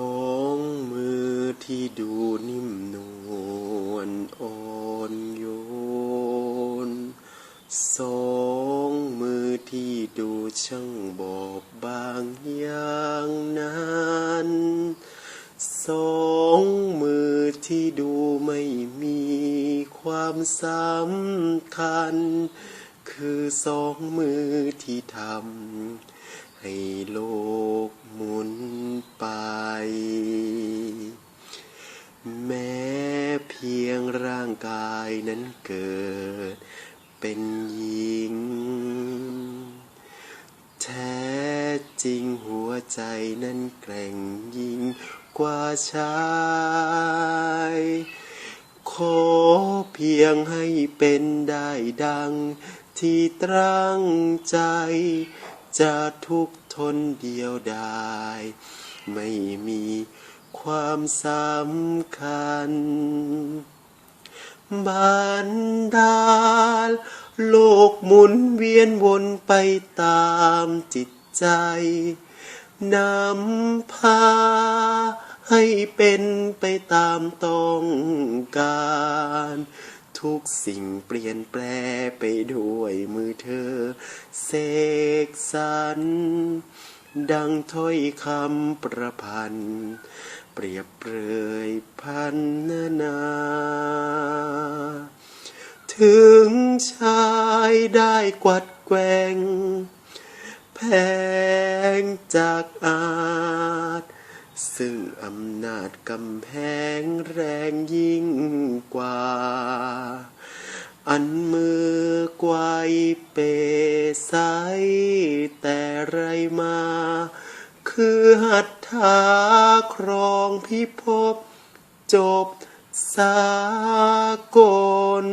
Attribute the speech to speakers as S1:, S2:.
S1: องมือที่ดูนิ่มนวลอ่อนโยน สองมือที่ดูช่างบอบบางอย่างนั้น สองมือที่ดูไม่มีความสำคัญ คือสองมือที่ทำให้โลก กายนั้นเกิดเป็นหญิง แท้จริงหัวใจนั้นแกร่งยิ่งกว่าชายขอเพียงให้เป็นได้ดัง ที่ตรังใจ จะทุกข์ทนเดียวดายไม่มีความสำคัญ บันดาล โลกหมุนเวียนวนไปตามจิตใจนำพา ให้เป็นไปตามต้องการ ทุกสิ่งเปลี่ยนแปลไปด้วยมือเธอ เสกสรรดังถ้อยคำประพันธ์ เปรียบเปรยพันนานา ถึงชายได้กวัดแกว่งแพงจากอาจ ซึ่งอำนาจกำแพงแรงยิ่งกว่า อันมือกวายเปใสแต่ไรมา คือหัตถาครองพิภพจบ สากล